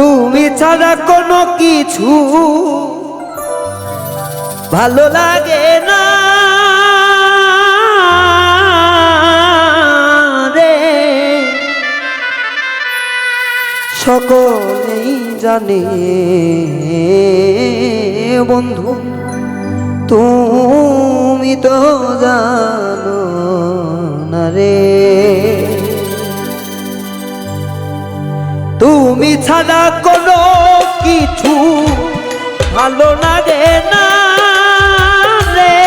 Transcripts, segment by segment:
তুমি ছাড়া কোনো কিছু ভালো লাগে না। রে। সকলেই জানে, বন্ধু, তুমি তো জানো না রে। তুমি ছাড়া কোনো কিছু ভালো লাগে না রে।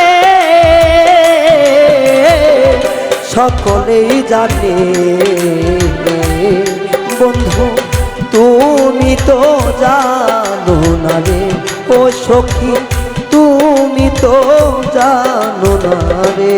সকলেই জানে বন্ধু, তুমি তো জানো না রে। ও সখী, তুমি তো জানো না রে।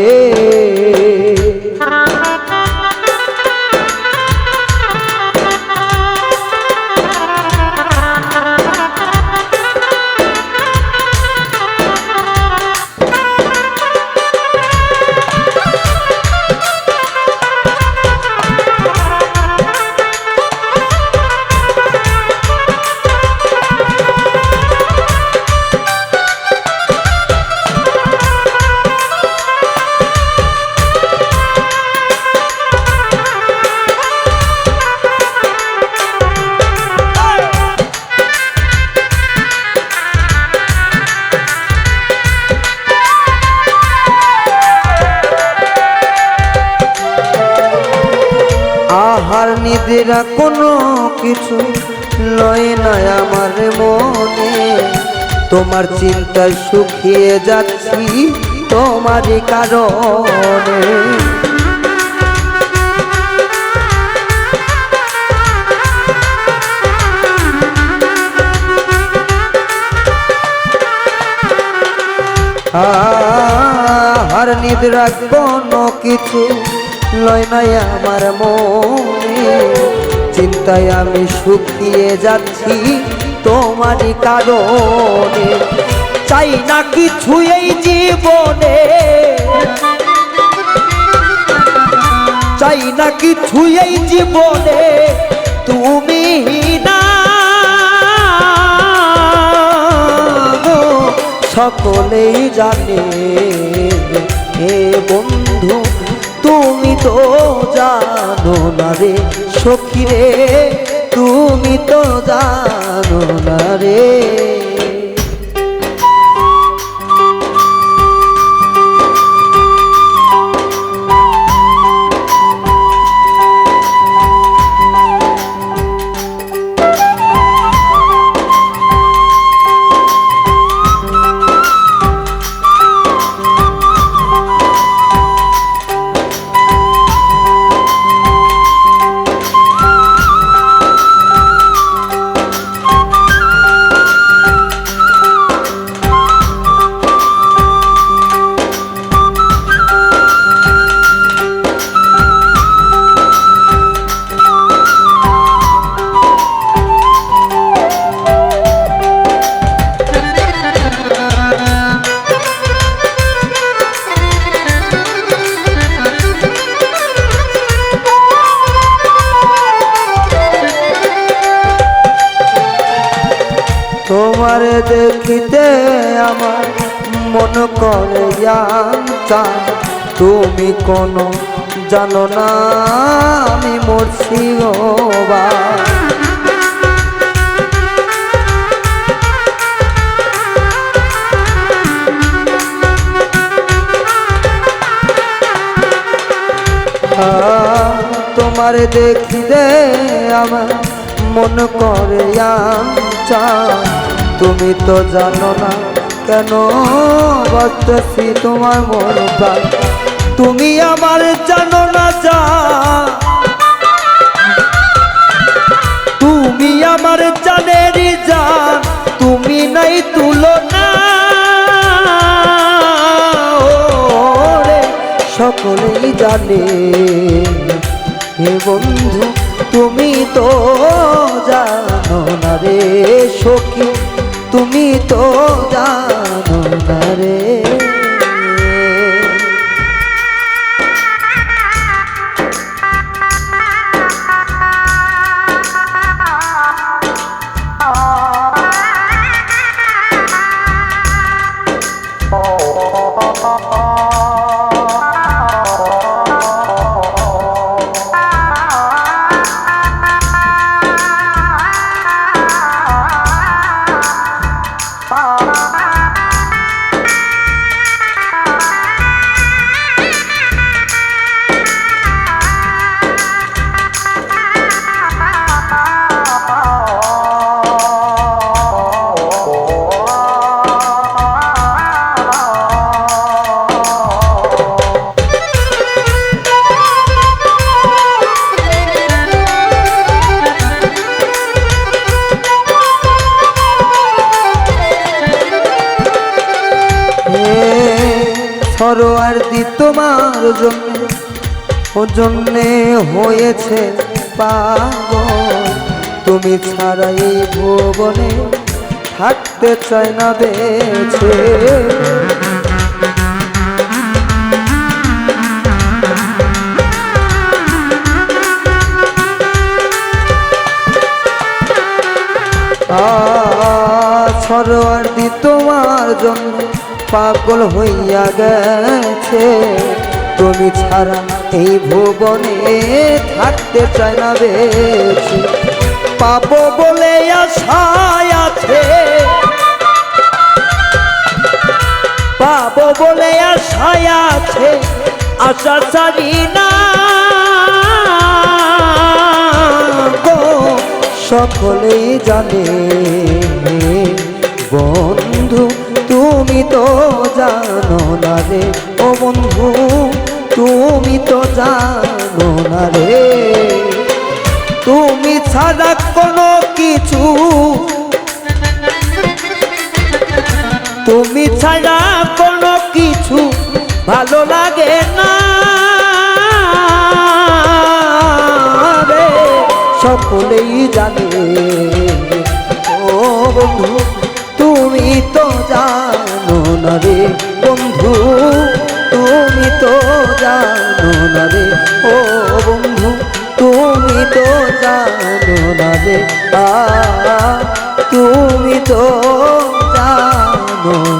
আহার নিদ্রা কোনো কিছু লয় না আমার মনে। তোমার চিন্তায় শুকিয়ে যাচ্ছি তোমারই কারণে। আর নিদ্রা কোনো কিছু লয় নাই আমার মনে। চিন্তায় আমি শুকিয়ে যাচ্ছি তোমারই কারণে। চাই না কিছু এই জীবনে। চাই না কিছু এই জীবনে। তুমি না। সকলেই জানে। হে বন্ধু। তুমি তো জানো না রে সখী রে তুমি তো জানো না রে। দেখিতে আমার মন করে তুমি কোনো জানো না, আমি মরছি বা। তোমার দেখিতে আমার মন করে চা তুমি তো জানো না কেন বাঁচতেছি তোমার মন তুমি আমার জানো না যা। তুমি আমার জানের জান তুমি নাই তুলনা। ওরে, সকলেই জানে। হে বন্ধু, তুমি তো জানো না রে সখী। সরোয়ার্দি তোমার জন্য। ও জন্যে হয়েছে পাগল। তুমি ছাড়া এই ভুবনে থাকতে চায় না বেছে। সরোয়ার্দি তোমার জন্য। পাগল হইয়া গেছে। তুমি ছাড়া এই ভুবনে থাকতে চায় না বেছে পাবো বলে আশায় আছে। পাবো বলে আশায় আছে। আশা ছাড়ি না সকলেই জানে বন্ধু। তো জানো না রে? ও বন্ধু, তুমি তো জানো না রে। তুমি ছাড়া কোনো কিছু। তুমি ছাড়া কোনো কিছু ভালো লাগে না রে। সকলেই জানে। ও বন্ধু, তুমি তো জানো। না বন্ধু, তুমি তো জানো না রে। ও বন্ধু, তুমি তো জানো না রে। আ, তুমি তো জানো